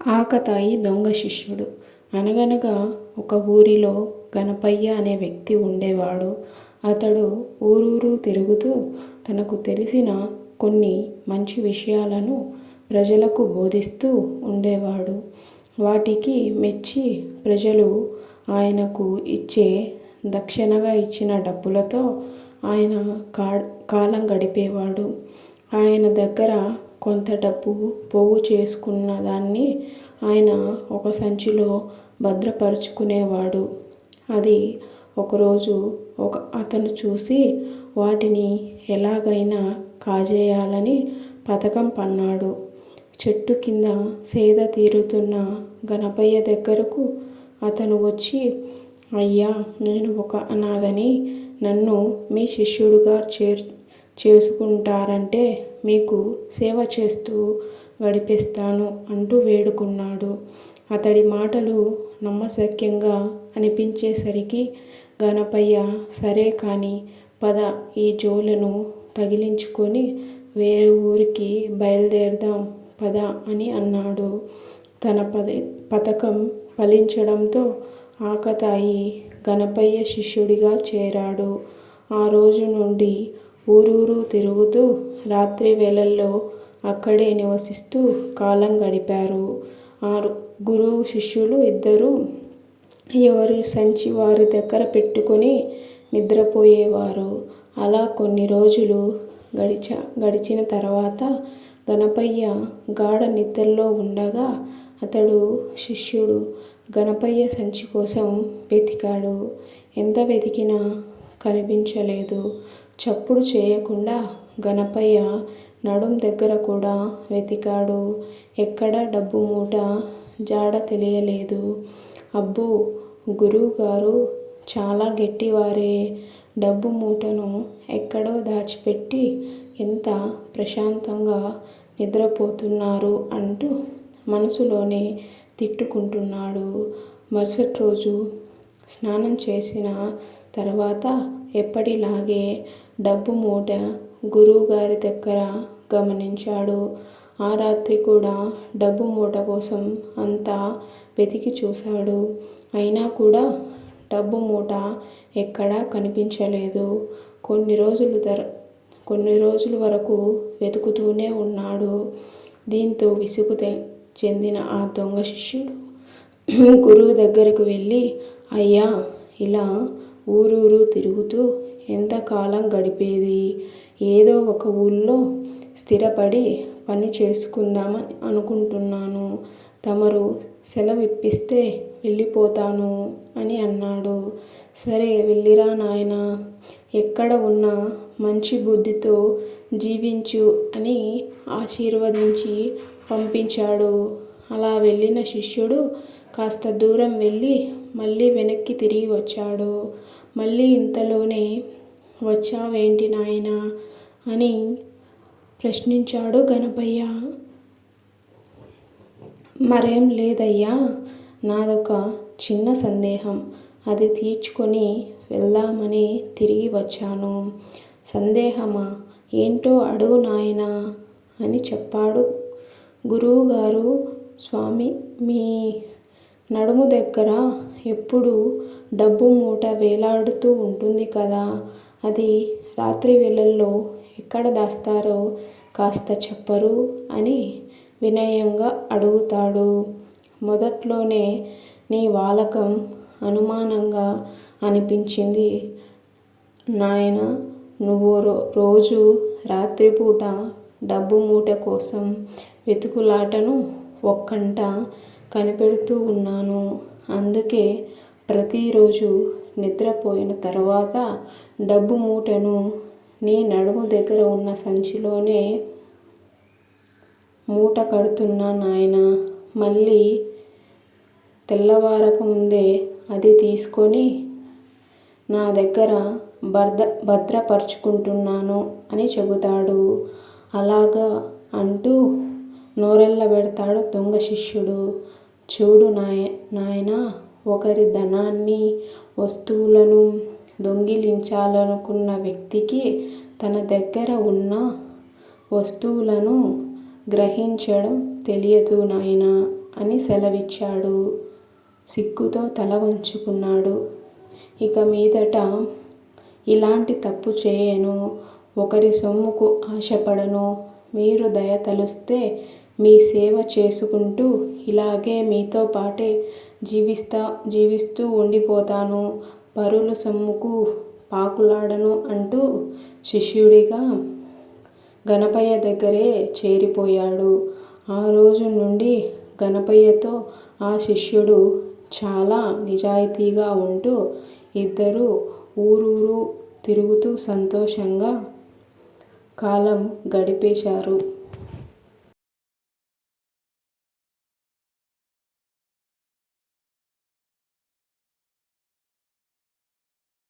ఆకతాయి దొంగ శిష్యుడు అనగనగా ఒక ఊరిలో గణపయ్య అనే వ్యక్తి ఉండేవాడు. అతడు ఊరూరు తిరుగుతూ తనకు తెలిసిన కొన్ని మంచి విషయాలను ప్రజలకు బోధిస్తూ ఉండేవాడు. వాటికి మెచ్చి ప్రజలు ఆయనకు ఇచ్చే దక్షిణగా ఇచ్చిన డబ్బులతో ఆయన కా కాలం గడిపేవాడు. ఆయన దగ్గర కొంత డబ్బు పోగు చేసుకున్న దాన్ని ఆయన ఒక సంచిలో భద్రపరుచుకునేవాడు అది ఒకరోజు ఒక అతను చూసి వాటిని ఎలాగైనా కాజేయాలని పథకం పన్నాడు. చెట్టు కింద సేద తీరుతున్న గణపయ్య దగ్గరకు అతను వచ్చి అయ్యా నేను ఒక అనాథని. నన్ను మీ శిష్యుడుగా చేర్ చేసుకుంటారంటే మీకు సేవ చేస్తూ గడిపేస్తాను అంటూ వేడుకున్నాడు. అతడి మాటలు నమ్మశక్యంగా అనిపించేసరికి గణపయ్య సరే కానీ పద ఈ జోలను తగిలించుకొని వేరే ఊరికి బయలుదేరదాం పద అని అన్నాడు. తన పథకం ఫలించడంతో ఆకతాయి గణపయ్య శిష్యుడిగా చేరాడు. ఆ రోజు నుండి ఊరూరు తిరుగుతూ రాత్రి వేళల్లో అక్కడే నివసిస్తూ కాలం గడిపారు. ఆరు గురువు శిష్యులు ఇద్దరూ ఎవరి సంచి వారి దగ్గర పెట్టుకొని నిద్రపోయేవారు. అలా కొన్ని రోజులు గడిచిన తర్వాత గణపయ్య గాఢ నిద్రలో ఉండగా అతడు శిష్యుడు గణపయ్య సంచి కోసం వెతికాడు. ఎంత వెతికినా కనిపించలేదు. చప్పుడు చేయకుండా గణపయ్య నడుం దగ్గర కూడా వెతికాడు. ఎక్కడా డబ్బు మూట జాడ తెలియలేదు. అబ్బో గురువుగారు చాలా గట్టివారే డబ్బు మూటను ఎక్కడో దాచిపెట్టి ఎంత ప్రశాంతంగా నిద్రపోతున్నారు అంటూ మనసులోనే తిట్టుకుంటున్నాడు. మరుసటి రోజు స్నానం చేసిన తర్వాత ఎప్పటిలాగే డబ్బు మూట గురువుగారి దగ్గర గమనించాడు. ఆ రాత్రి కూడా డబ్బు మూట కోసం అంతా వెతికి చూశాడు. అయినా కూడా డబ్బు మూట ఎక్కడా కనిపించలేదు. కొన్ని రోజులు తర కొన్ని రోజుల వరకు వెతుకుతూనే ఉన్నాడు. దీంతో విసుగు చెందిన ఆ దొంగ శిష్యుడు గురువు దగ్గరకు వెళ్ళి అయ్యా ఇలా ఊరూరు తిరుగుతూ ఎంతకాలం గడిపేది? ఏదో ఒక ఊళ్ళో స్థిరపడి పని చేసుకుందామని అనుకుంటున్నాను. తమరు సెలవిప్పిస్తే వెళ్ళిపోతాను అని అన్నాడు. సరే వెళ్ళిరా నాయనా. ఎక్కడ ఉన్నా మంచి బుద్ధితో జీవించు అని ఆశీర్వదించి పంపించాడు. అలా వెళ్ళిన శిష్యుడు కాస్త దూరం వెళ్ళి మళ్ళీ వెనక్కి తిరిగి వచ్చాడు. మళ్ళీ ఇంతలోనే వచ్చావేంటి నాయనా? అని ప్రశ్నించాడు గణపయ్య. మరేం లేదయ్యా. నాదొక చిన్న సందేహం. అది తీర్చుకొని వెళ్దామని తిరిగి వచ్చాను. సందేహమా? ఏంటో అడుగు నాయనా అని చెప్పాడు గురువుగారు స్వామి మీ నడుము దగ్గర ఎప్పుడూ డబ్బు మూట వేలాడుతూ ఉంటుంది కదా. అది రాత్రి వేళల్లో ఎక్కడ దాస్తారో కాస్త చెప్పరు అని వినయంగా అడుగుతాడు. మొదట్లోనే నీ వాలకం అనుమానంగా అనిపించింది నాయన నువ్వు రో రోజు రాత్రిపూట డబ్బు మూట కోసం వెతుకులాటను ఒక్కంట కనిపెడుతూ ఉన్నాను. అందుకే ప్రతిరోజు నిద్రపోయిన తర్వాత డబ్బు మూటను నీ నడుము దగ్గర ఉన్న సంచిలోనే మూట కడుతున్నా నాయన మళ్ళీ తెల్లవారక ముందే అది తీసుకొని నా దగ్గర భద్ర భద్రపరుచుకుంటున్నాను అని చెబుతాడు. అలాగా అంటూ నోరెళ్ళబెడతాడు దొంగ శిష్యుడు. చూడు నాయనా ఒకరి ధనాన్ని, వస్తువులను దొంగిలించాలనుకున్న వ్యక్తికి తన దగ్గర ఉన్న వస్తువులను గ్రహించడం తెలియదు నాయనా అని సెలవిచ్చాడు. సిగ్గుతో తల వంచుకున్నాడు. ఇక మీదట ఇలాంటి తప్పు చేయను. ఒకరి సొమ్ముకు ఆశపడను. మీరు దయ తలిస్తే మీ సేవ చేసుకుంటూ ఇలాగే మీతో పాటే జీవిస్తా జీవిస్తూ ఉండిపోతాను. పరుల సొమ్ముకు పాకులాడను అంటూ శిష్యుడిగా గణపయ్య దగ్గరే చేరిపోయాడు. ఆ రోజు నుండి గణపయ్యతో ఆ శిష్యుడు చాలా నిజాయితీగా ఉంటూ ఇద్దరూ ఊరూరు తిరుగుతూ సంతోషంగా కాలం గడిపేశారు.